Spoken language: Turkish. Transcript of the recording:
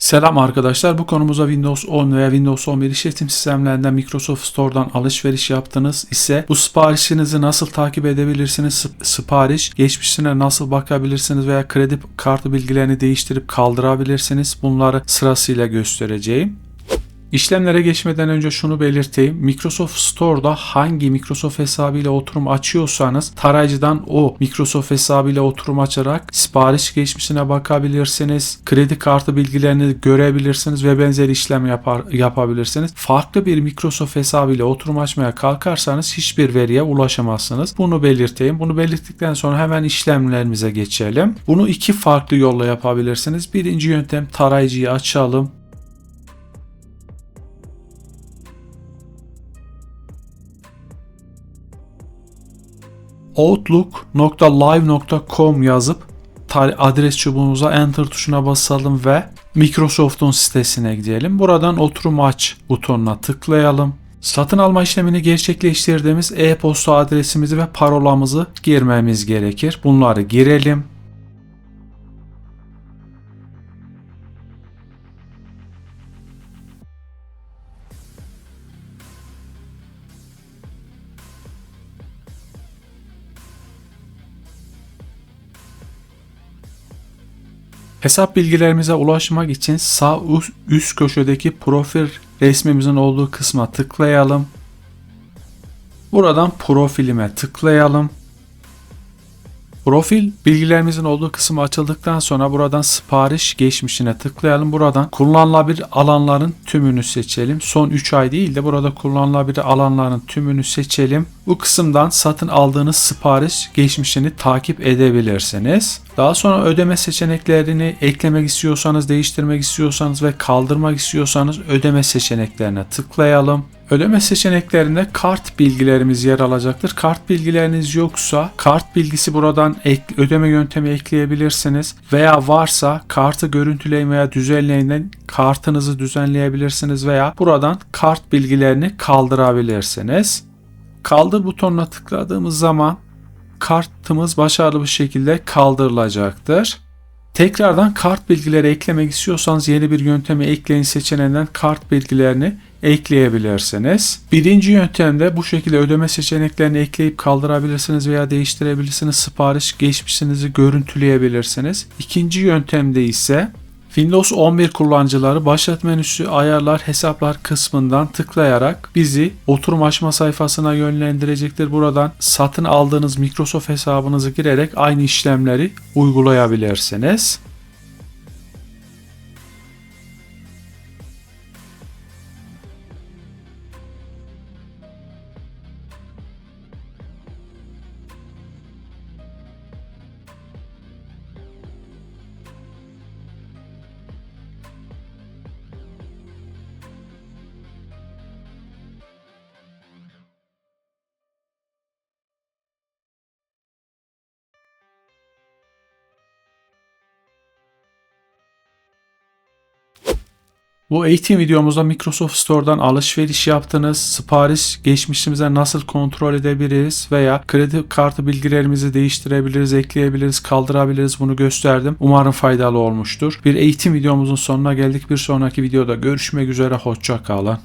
Selam arkadaşlar. Bu konumuza Windows 10 veya Windows 11 işletim sistemlerinden Microsoft Store'dan alışveriş yaptınız ise bu siparişinizi nasıl takip edebilirsiniz? Sip- Sipariş geçmişine nasıl bakabilirsiniz veya kredi kartı bilgilerini değiştirip kaldırabilirsiniz. Bunları sırasıyla göstereceğim. İşlemlere geçmeden önce şunu belirteyim. Microsoft Store'da hangi Microsoft hesabıyla oturum açıyorsanız tarayıcıdan o Microsoft hesabıyla oturum açarak sipariş geçmişine bakabilirsiniz. Kredi kartı bilgilerini görebilirsiniz ve benzeri işlem yapar, yapabilirsiniz. Farklı bir Microsoft hesabıyla oturum açmaya kalkarsanız hiçbir veriye ulaşamazsınız. Bunu belirteyim. Bunu belirttikten sonra hemen işlemlerimize geçelim. Bunu iki farklı yolla yapabilirsiniz. Birinci yöntem tarayıcıyı açalım. outlook.live.com yazıp adres çubuğumuza enter tuşuna basalım ve Microsoft'un sitesine gidelim. Buradan oturum aç butonuna tıklayalım. Satın alma işlemini gerçekleştirdiğimiz e-posta adresimizi ve parolamızı girmemiz gerekir. Bunları girelim. Hesap bilgilerimize ulaşmak için sağ üst, köşedeki profil resmimizin olduğu kısma tıklayalım. Buradan profilime tıklayalım. Profil bilgilerimizin olduğu kısım açıldıktan sonra buradan sipariş geçmişine tıklayalım. Buradan kullanılabilir alanların tümünü seçelim. Son 3 ay değil de burada kullanılabilir alanların tümünü seçelim. Bu kısımdan satın aldığınız sipariş geçmişini takip edebilirsiniz. Daha sonra ödeme seçeneklerini eklemek istiyorsanız, değiştirmek istiyorsanız ve kaldırmak istiyorsanız ödeme seçeneklerine tıklayalım. Ödeme seçeneklerinde kart bilgilerimiz yer alacaktır. Kart bilgileriniz yoksa kart bilgisi buradan ek, ödeme yöntemi ekleyebilirsiniz. Veya varsa kartı görüntüleyin veya düzenleyin kartınızı düzenleyebilirsiniz veya buradan kart bilgilerini kaldırabilirsiniz. Kaldır butonuna tıkladığımız zaman kartımız başarılı bir şekilde kaldırılacaktır. Tekrardan kart bilgileri eklemek istiyorsanız yeni bir yöntemi ekleyin seçeneğinden kart bilgilerini ekleyebilirsiniz. Birinci yöntemde bu şekilde ödeme seçeneklerini ekleyip kaldırabilirsiniz veya değiştirebilirsiniz. Sipariş geçmişinizi görüntüleyebilirsiniz. İkinci yöntemde ise Windows 11 kullanıcıları başlat menüsü ayarlar hesaplar kısmından tıklayarak bizi oturum açma sayfasına yönlendirecektir. Buradan satın aldığınız Microsoft hesabınızı girerek aynı işlemleri uygulayabilirsiniz. Bu eğitim videomuzda Microsoft Store'dan alışveriş yaptınız, sipariş geçmişimize nasıl kontrol edebiliriz veya kredi kartı bilgilerimizi değiştirebiliriz, ekleyebiliriz, kaldırabiliriz bunu gösterdim. Umarım faydalı olmuştur. Bir eğitim videomuzun sonuna geldik. Bir sonraki videoda görüşmek üzere. Hoşça kalın.